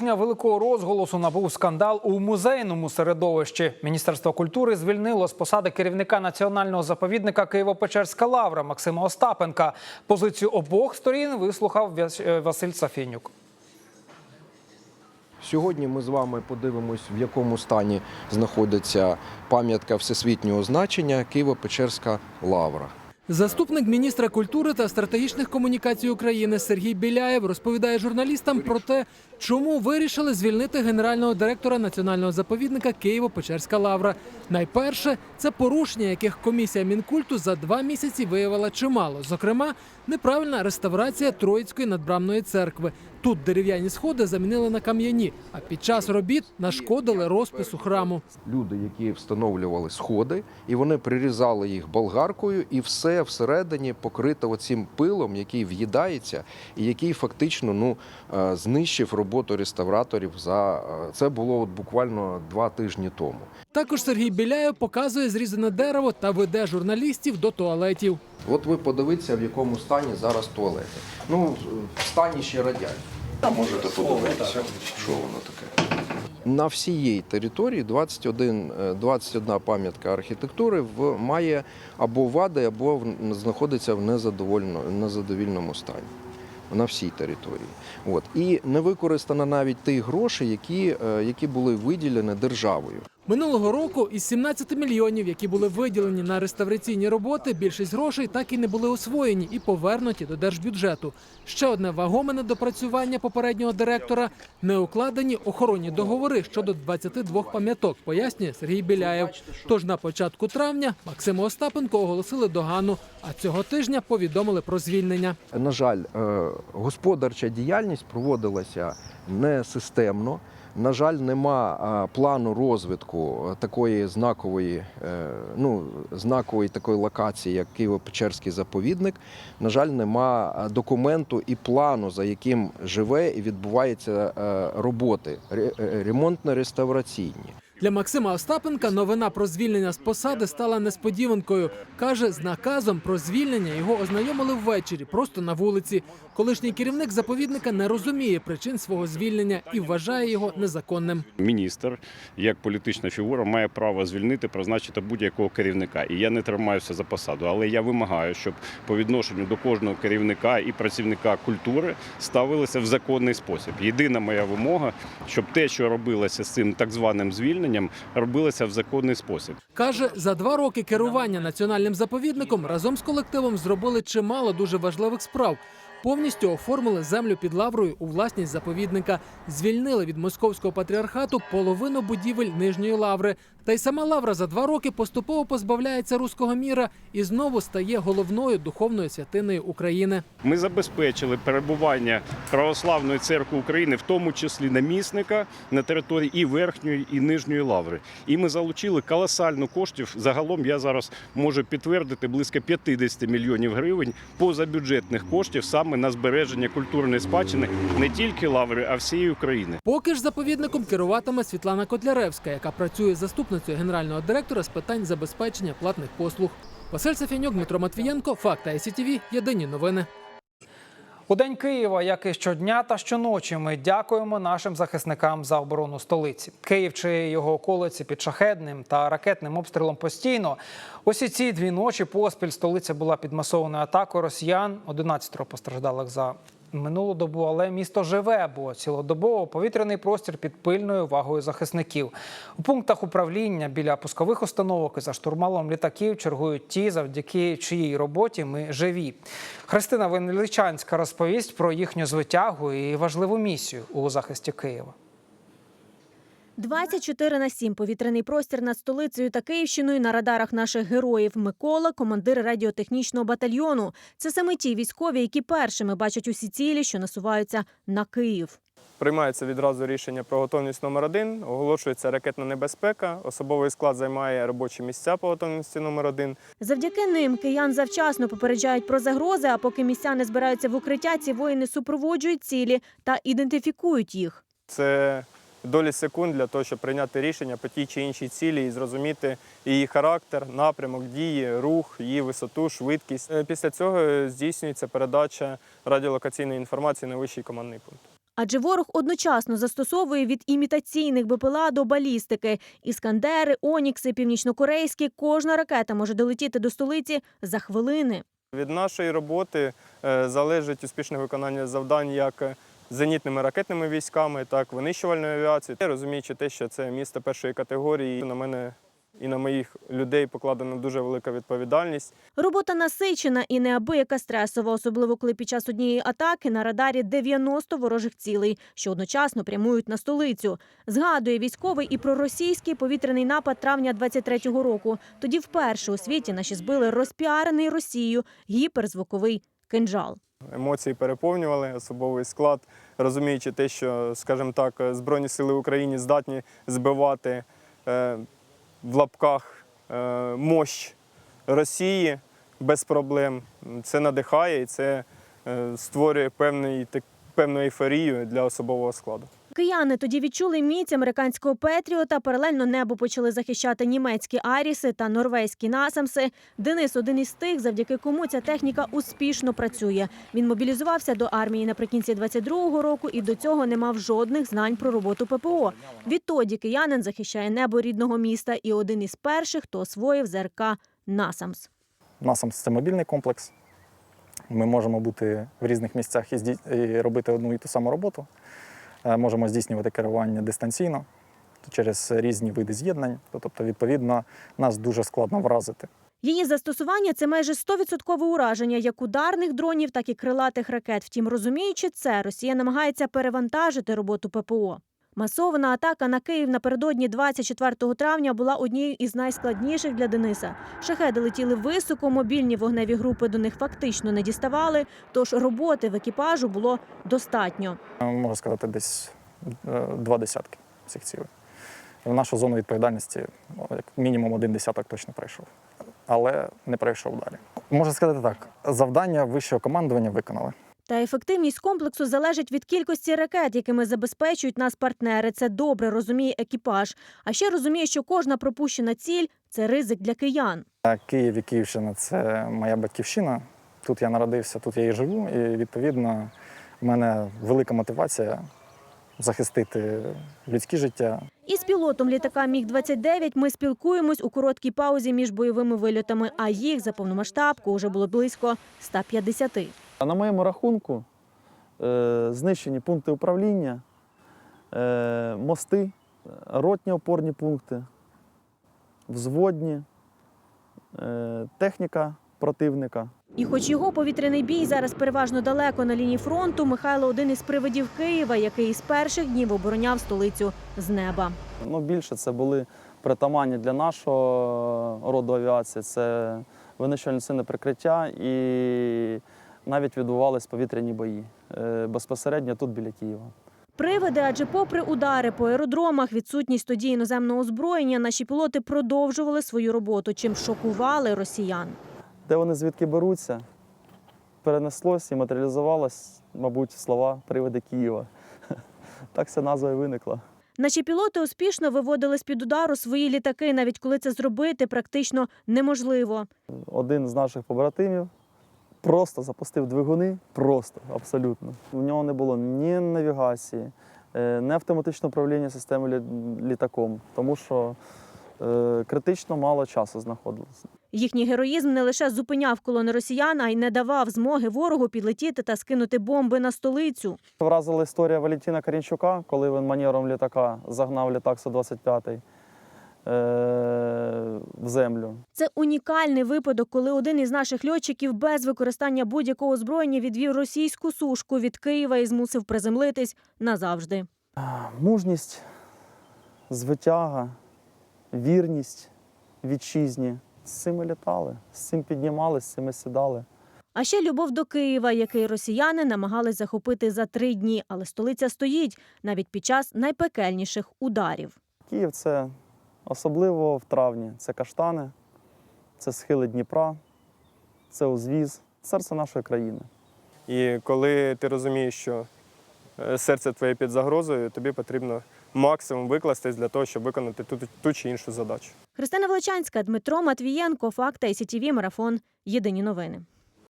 Великого розголосу набув скандал у музейному середовищі. Міністерство культури звільнило з посади керівника національного заповідника Києво-Печерська лавра Максима Остапенка. Позицію обох сторін вислухав е, Василь Сафінюк. Сьогодні ми з вами подивимось, в якому стані знаходиться пам'ятка всесвітнього значення Києво-Печерська лавра. Заступник міністра культури та стратегічних комунікацій України Сергій Біляєв розповідає журналістам про те, чому вирішили звільнити генерального директора національного заповідника Києво-Печерська лавра. Найперше це порушення, яких комісія мінкульту за два місяці виявила чимало. Зокрема, неправильна реставрація Троїцької надбрамної церкви. Тут дерев'яні сходи замінили на кам'яні, а під час робіт нашкодили розпису храму. Люди, які встановлювали сходи, і вони прирізали їх болгаркою, і все всередині покрито оцим пилом, який в'їдається, і який фактично ну, е, знищив роботу реставраторів. За е, це було от буквально два тижні тому. Також Сергій Біляєв показує зрізане дерево та веде журналістів до туалетів. От ви подивіться, в якому стані зараз туалети. Ну, в стані ще радянського. Можете подивитися, що воно таке. На всієї території 21, е, 21 пам'ятка архітектури в, має або вади, або в- знаходиться в незадовільному стані. На всій території. От. І не використано навіть ті гроші, які, е, які були виділені державою. Минулого року із 17 мільйонів, які були виділені на реставраційні роботи, більшість грошей так і не були освоєні і повернуті до держбюджету. Ще одне вагоме недопрацювання попереднього директора не укладені охоронні договори щодо 22 пам'яток, пояснює Сергій Біляєв. Тож на початку травня Максиму Остапенко оголосили догану, а цього тижня повідомили про звільнення. На жаль, е, господарча діяльність проводилася несистемно. На жаль, нема плану розвитку такої знакової, е, ну, знакової такої локації, як Києво-Печерський заповідник. На жаль, нема документу і плану, за яким живе і відбуваються е, роботи е, ремонтно-реставраційні. Для Максима Остапенка новина про звільнення з посади стала несподіванкою. Каже, з наказом про звільнення його ознайомили ввечері, просто на вулиці. Колишній керівник заповідника не розуміє причин свого звільнення і вважає його незаконним. Міністр, як політична фігура, має право звільнити, призначити будь-якого керівника. І я не тримаюся за посаду, але я вимагаю, щоб по відношенню до кожного керівника і працівника культури ставилися в законний спосіб. Єдина моя вимога, щоб те, що робилося з цим так званим звільненням, робилося в законний спосіб. Каже, за два роки керування національним заповідником разом з колективом зробили чимало дуже важливих справ. Повністю оформили землю під лаврою у власність заповідника, звільнили від московського патріархату половину будівель нижньої лаври. Та й сама лавра за два роки поступово позбавляється руського міра і знову стає головною духовною святиною України. Ми забезпечили перебування православної церкви України, в тому числі намісника на території і верхньої, і нижньої лаври. І ми залучили колосальну коштів. Загалом я зараз можу підтвердити близько 50 мільйонів гривень позабюджетних коштів саме на збереження культурної спадщини не тільки лаври, а всієї України. Поки ж заповідником керуватиме Світлана Котляревська, яка працює заступницею генерального директора з питань забезпечення платних послуг. Василь Сафіньок, Дмитро Матвієнко, Факти ICTV, Єдині новини. У День Києва, як і щодня та щоночі, ми дякуємо нашим захисникам за оборону столиці. Київ чи його околиці під шахедним та ракетним обстрілом постійно. Усі ці дві ночі поспіль столиця була під масованою атакою росіян. 11 постраждалих за минулу добу, але місто живе, бо цілодобово повітряний простір під пильною увагою захисників. У пунктах управління біля пускових установок і за штурмалом літаків чергують ті, завдяки чиїй роботі ми живі. Христина Венеличанська розповість про їхню звитягу і важливу місію у захисті Києва. 24 на 7 повітряний простір над столицею та Київщиною на радарах наших героїв. Микола – командир радіотехнічного батальйону. Це саме ті військові, які першими бачать усі цілі, що насуваються на Київ. Приймається відразу рішення про готовність номер один, оголошується ракетна небезпека, особовий склад займає робочі місця по готовності номер один. Завдяки ним киян завчасно попереджають про загрози, а поки містяни збираються в укриття, ці воїни супроводжують цілі та ідентифікують їх. Це долі секунд для того, щоб прийняти рішення по тій чи іншій цілі і зрозуміти її характер, напрямок дії, рух, її висоту, швидкість. Е, Після цього здійснюється передача радіолокаційної інформації на вищий командний пункт. Адже ворог одночасно застосовує від імітаційних БПЛА до балістики. Іскандери, Онікси, північнокорейські. Кожна ракета може долетіти до столиці за хвилини. Від нашої роботи е, залежить успішне виконання завдань як зенітними ракетними військами, так винищувальною авіацією. Розуміючи те, що це місто першої категорії, на мене і на моїх людей покладена дуже велика відповідальність. Робота насичена і неабияка стресова, особливо коли під час однієї атаки на радарі 90 ворожих цілей, що одночасно прямують на столицю. Згадує військовий і про російський повітряний напад травня 23-го року. Тоді вперше у світі наші збили розпіарений Росією гіперзвуковий кинджал. Емоції переповнювали особовий склад, розуміючи те, що, скажімо так, Збройні сили України здатні збивати е, в лапках е, мощ Росії без проблем. Це надихає і це е, створює певний, так- певну ейфорію для особового складу. Кияни тоді відчули міць американського Петріота. Паралельно небо почали захищати німецькі Аріси та норвезькі Насамси. Денис один із тих, завдяки кому ця техніка успішно працює. Він мобілізувався до армії наприкінці 22-го року і до цього не мав жодних знань про роботу ППО. Відтоді киянин захищає небо рідного міста і один із перших, хто освоїв ЗРК Насамс. NASAMS – це мобільний комплекс. Ми можемо бути в різних місцях і робити одну і ту саму роботу. Е, Можемо здійснювати керування дистанційно через різні види з'єднань. Тобто, відповідно, нас дуже складно вразити. Її застосування це майже 100% ураження як ударних дронів, так і крилатих ракет. Втім, розуміючи це, Росія намагається перевантажити роботу ППО. Масована атака на Київ напередодні 24 травня була однією із найскладніших для Дениса. Шахеди летіли високо, мобільні вогневі групи до них фактично не діставали, тож роботи в екіпажу було достатньо. Можу сказати, десь е, два десятки цих цілей. В нашу зону відповідальності ну, як мінімум один десяток точно пройшов. Але не пройшов далі. Можна сказати так: завдання вищого командування виконали. Та ефективність комплексу залежить від кількості ракет, якими забезпечують нас партнери. Це добре розуміє екіпаж. А ще розуміє, що кожна пропущена ціль це ризик для киян. Київ і Київщина це моя батьківщина. Тут я народився, тут я і живу. І відповідно в мене велика мотивація захистити людське життя, Із пілотом літака Міг-29 ми спілкуємось у короткій паузі між бойовими вильотами, а їх за повномасштабку вже було близько 150. На моєму рахунку е, знищені пункти управління, е, мости, ротні опорні пункти, взводні, е, техніка противника. І хоч його повітряний бій зараз переважно далеко на лінії фронту, Михайло один із привидів Києва, який із перших днів обороняв столицю з неба. Ну, більше це були притаманні для нашого роду авіації. Це винищувальне прикриття і навіть відбувались повітряні бої е, безпосередньо тут біля Києва. Привиди, адже попри удари по аеродромах, відсутність тоді іноземного озброєння, наші пілоти продовжували свою роботу, чим шокували росіян. Де вони звідки беруться, перенеслось і матеріалізувалось, мабуть, слова привиди Києва. Так ця назва і виникла. Наші пілоти успішно виводили з під удару свої літаки, навіть коли це зробити практично неможливо. Один з наших побратимів просто запустив двигуни, просто абсолютно. У нього не було ні навігації, е, ні автоматичного управління системою лі- літаком, тому що е, критично мало часу знаходилося. Їхній героїзм не лише зупиняв колони росіян, а й не давав змоги ворогу підлетіти та скинути бомби на столицю. Вразила історія Валентина Карінчука, коли він маневром літака загнав літак Су-25 е, в землю. Це унікальний випадок, коли один із наших льотчиків без використання будь-якого озброєння відвів російську сушку від Києва і змусив приземлитись назавжди. Мужність, звитяга, вірність вітчизні. З цим літали, з цим піднімали, з цим ми сідали. А ще любов до Києва, який росіяни намагались захопити за три дні, але столиця стоїть навіть під час найпекельніших ударів. Київ це особливо в травні. Це каштани, це схили Дніпра, це узвіз, серце нашої країни. І коли ти розумієш, що е, серце твоє під загрозою, тобі потрібно максимум викластись для того, щоб виконати ту, ту чи іншу задачу. Христина Величанська, Дмитро Матвієнко, Факта і СІТІВІ Марафон. Єдині новини.